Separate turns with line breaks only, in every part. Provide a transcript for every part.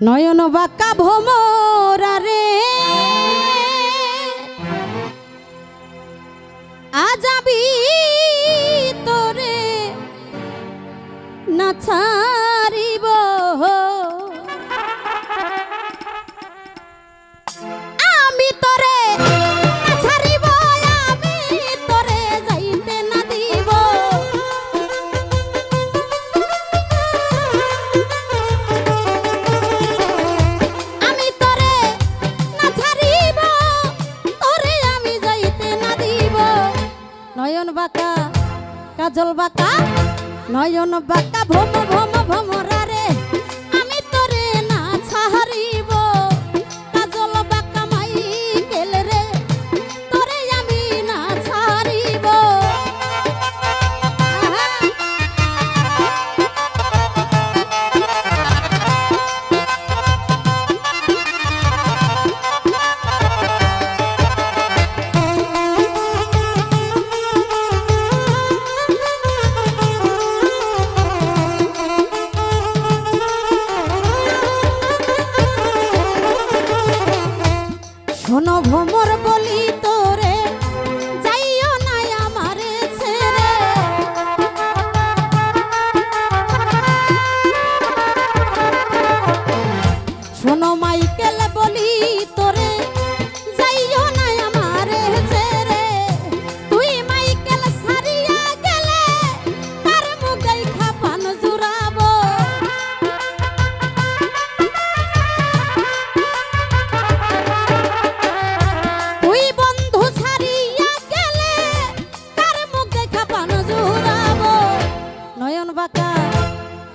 নয়ন বাঁকা ভোমরারে আজাবি তোরে না বাঁকা কাজল বাঁকা নয়ন বাঁকা ভোম ভোম ভ্রমরা রে শোনো ভ্রমর বলি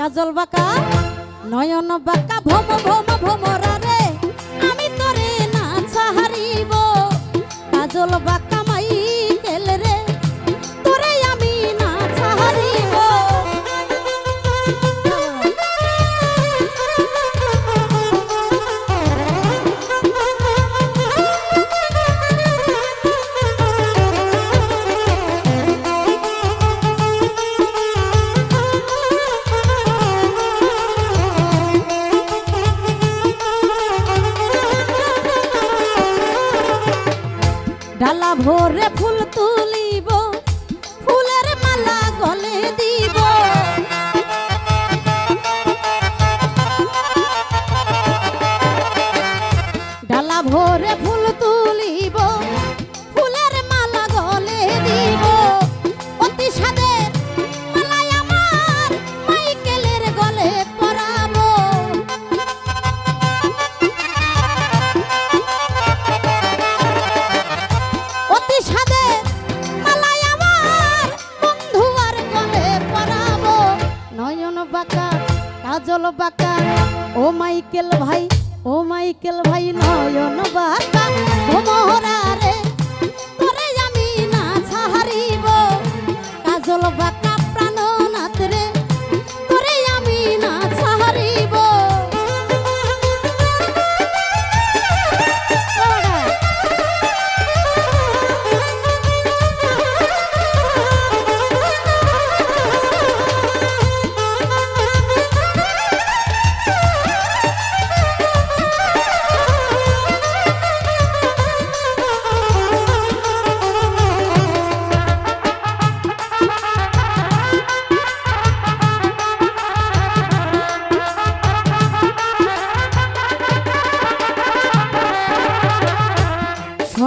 কাজল বাঁকা নয়ন বাঁকা ভম ভম ভমরা রে আমি তোরে না ছাড়িব। কাজল বাঁকা ডালা ভরে ফুল তুলিব ফুলের মালা গলে দিব। ডালা ভরে ফুল তুলিব কাজল বাঁকা ও মাইকেল ভাই ও মাইকেল ভাই নয়ন বাঁকা। ভোমরা রে